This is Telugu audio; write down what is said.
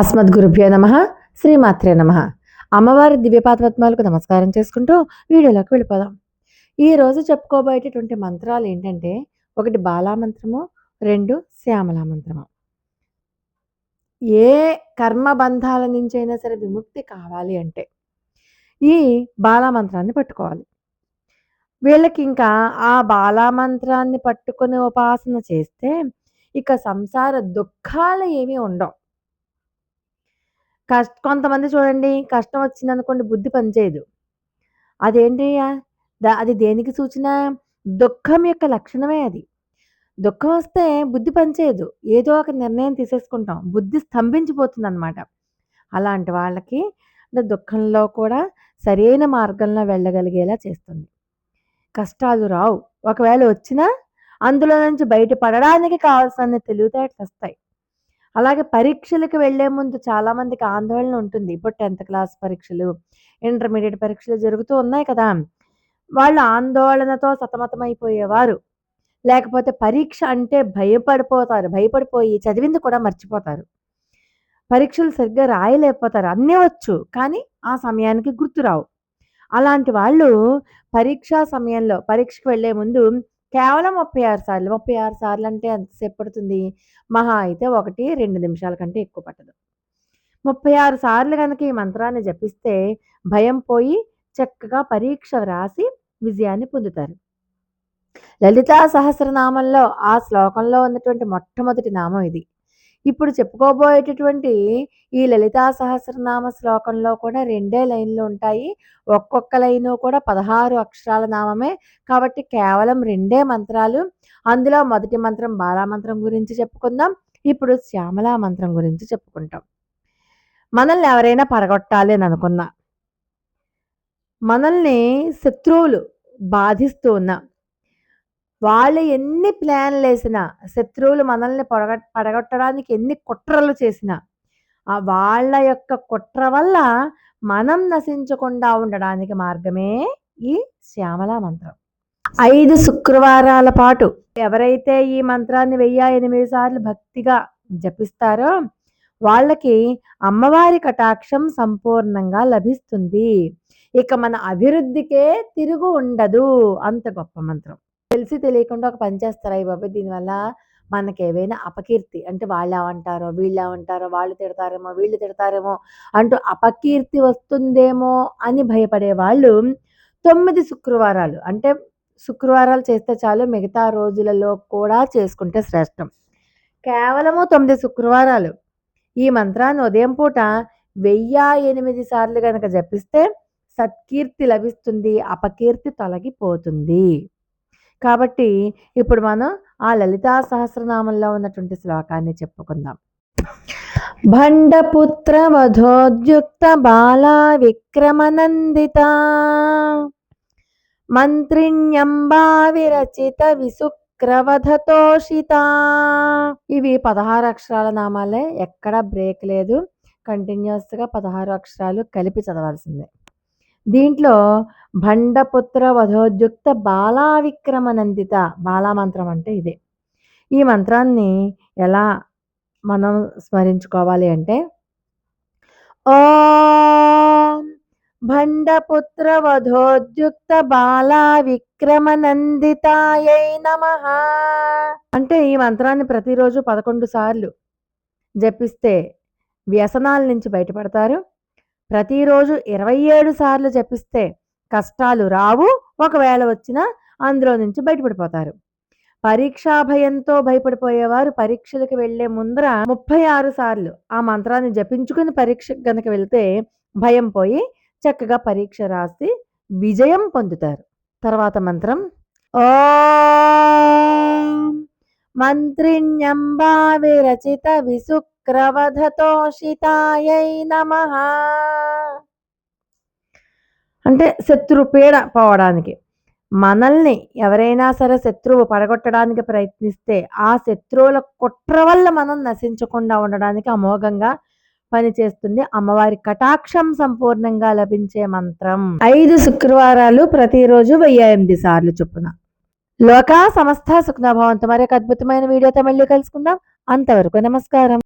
అస్మద్గురుభ్యో నమ శ్రీమాత్రే నమ. అమ్మవారి దివ్యపాతపద్మాలకు నమస్కారం చేసుకుంటూ వీడియోలోకి వెళ్ళిపోదాం. ఈరోజు చెప్పుకోబోయేటటువంటి మంత్రాలు ఏంటంటే ఒకటి బాలామంత్రము రెండు శ్యామలా మంత్రము. ఏ కర్మబంధాల నుంచి అయినా సరే విముక్తి కావాలి అంటే ఈ బాలామంత్రాన్ని పట్టుకోవాలి. వీళ్ళకి ఇంకా ఆ బాలా మంత్రాన్ని ఉపాసన చేస్తే ఇక సంసార దుఃఖాలు ఏమీ ఉండవు. కష్ట కొంతమంది చూడండి కష్టం వచ్చిందనుకోండి బుద్ధి పనిచేయదు అదేంటి దా- అది దేనికి సూచన? దుఃఖం యొక్క లక్షణమే అది. దుఃఖం వస్తే బుద్ధి పనిచేయదు ఏదో ఒక నిర్ణయం తీసేసుకుంటాం. బుద్ధి స్తంభించిపోతుంది అనమాట అలాంటి వాళ్ళకి అంటే దుఃఖంలో కూడా సరైన మార్గంలో వెళ్ళగలిగేలా చేస్తుంది. కష్టాలు రావు. ఒకవేళ వచ్చినా అందులో నుంచి బయటపడడానికి కావాల్సిన తెలివితేటలు వస్తాయి. అలాగే పరీక్షలకు వెళ్ళే ముందు చాలామందికి ఆందోళన ఉంటుంది. ఇప్పుడు టెన్త్ క్లాస్ పరీక్షలు ఇంటర్మీడియట్ పరీక్షలు జరుగుతూ ఉన్నాయి కదా. వాళ్ళు ఆందోళనతో సతమతమైపోయేవారు. లేకపోతే పరీక్ష అంటే భయపడిపోతారు. భయపడిపోయి చదివింది కూడా మర్చిపోతారు. పరీక్షలు సరిగ్గా రాయలేకపోతారు. అన్నీ వచ్చు కానీ ఆ సమయానికి గుర్తురావు. అలాంటి వాళ్ళు పరీక్షా సమయంలో పరీక్షకు వెళ్ళే ముందు కేవలం ముప్పై ఆరు సార్లు ముప్పై ఆరు సార్లు అంటే ఎంతసేపు పడుతుంది మహా అయితే ఒకటి రెండు నిమిషాల కంటే ఎక్కువ పట్టదు. ముప్పై ఆరు సార్లు కనుక ఈ మంత్రాన్ని జపిస్తే భయం పోయి చక్కగా పరీక్ష వ్రాసి విజయాన్ని పొందుతారు. లలితా సహస్రనామంలో ఆ శ్లోకంలో ఉన్నటువంటి మొట్టమొదటి నామం ఇది. ఇప్పుడు చెప్పుకోబోయేటటువంటి ఈ లలితా సహస్రనామ శ్లోకంలో కూడా రెండే లైన్లు ఉంటాయి. ఒక్కొక్క లైను కూడా పదహారు అక్షరాల నామమే కాబట్టి కేవలం రెండే మంత్రాలు. అందులో మొదటి మంత్రం బాలామంత్రం గురించి చెప్పుకుందాం. ఇప్పుడు శ్యామలా మంత్రం గురించి చెప్పుకుంటాం. మనల్ని ఎవరైనా పడగొట్టాలి అని అనుకున్నా. మనల్ని శత్రువులు బాధిస్తూ ఉన్నా. వాళ్ళు ఎన్ని ప్లాన్లు వేసినా శత్రువులు మనల్ని పొడగ పడగొట్టడానికి ఎన్ని కుట్రలు చేసినా ఆ వాళ్ళ యొక్క కుట్ర వల్ల మనం నశించకుండా ఉండడానికి మార్గమే ఈ శ్యామల మంత్రం. ఐదు శుక్రవారాల పాటు ఎవరైతే ఈ మంత్రాన్ని వెయ్యి ఎనిమిది సార్లు భక్తిగా జపిస్తారో వాళ్ళకి అమ్మవారి కటాక్షం సంపూర్ణంగా లభిస్తుంది. ఇక మన అభివృద్ధికే తిరుగు ఉండదు అంత గొప్ప మంత్రం. తెలిసి తెలియకుండా ఒక పని చేస్తారా. ఈ బాబాయ్! దీనివల్ల మనకి ఏవైనా అపకీర్తి. అంటే వాళ్ళు ఏమంటారో వీళ్ళు ఏమంటారో వాళ్ళు తిడతారేమో వీళ్ళు తిడతారేమో అంటూ అపకీర్తి వస్తుందేమో అని భయపడే వాళ్ళు తొమ్మిది శుక్రవారాలు. అంటే శుక్రవారాలు చేస్తే చాలు మిగతా రోజులలో కూడా చేసుకుంటే శ్రేష్టం. కేవలము తొమ్మిది శుక్రవారాలు. ఈ మంత్రాన్ని ఉదయం పూట వెయ్యి ఎనిమిది సార్లు కనుక జపిస్తే సత్కీర్తి లభిస్తుంది అపకీర్తి తొలగిపోతుంది. కాబట్టి ఇప్పుడు మనం ఆ లలితా సహస్రనామంలో ఉన్నటువంటి శ్లోకాన్ని చెప్పుకుందాం. భండపుత్ర వధోద్యుక్త బాలా విక్రమనందిత మంత్రిణ్యంబా విరచిత విసుక్రవధతోషిత. ఇవి పదహారు అక్షరాల నామాలే ఎక్కడ బ్రేక్ లేదు. కంటిన్యూస్గా పదహారు అక్షరాలు కలిపి చదవాల్సిందే. దీంట్లో భండపుత్ర వధోద్యుక్త బాలా విక్రమనందిత బాలా మంత్రం అంటే ఇదే. ఈ మంత్రాన్ని ఎలా మనం స్మరించుకోవాలి అంటే ఓ భండపుత్ర వధోద్యుక్త బాలా విక్రమనందితాయై నమ అంటే ఈ మంత్రాన్ని ప్రతిరోజు పదకొండు సార్లు జపిస్తే వ్యసనాల నుంచి బయటపడతారు. ప్రతిరోజు ఇరవై ఏడు సార్లు జపిస్తే కష్టాలు రావు. ఒకవేళ వచ్చినా అందులో నుంచి బయటపడిపోతారు. పరీక్షా భయంతో భయపడిపోయేవారు పరీక్షలకు వెళ్ళే ముందర ముప్పై ఆరు సార్లు ఆ మంత్రాన్ని జపించుకుని పరీక్షకు గనక వెళ్తే భయం పోయి చక్కగా పరీక్ష రాసి విజయం పొందుతారు. తర్వాత మంత్రం ఓం మంత్రిణ్యంబా విరచిత విసుక్రవధతోషితాయై నమ. అంటే శత్రు పీడ పోవడానికి. మనల్ని ఎవరైనా సరే శత్రువు పడగొట్టడానికి ప్రయత్నిస్తే ఆ శత్రువుల కుట్ర వల్ల మనం నశించకుండా ఉండడానికి అమోఘంగా పనిచేస్తుంది. అమ్మవారి కటాక్షం సంపూర్ణంగా లభించే మంత్రం. ఐదు శుక్రవారాలు ప్రతిరోజు వెయ్యి ఎనిమిది సార్లు చొప్పున. లోకా సమస్త సుఖనభావంతో. మరొక అద్భుతమైన వీడియోతో మళ్ళీ కలుసుకుందాం. అంతవరకు నమస్కారం.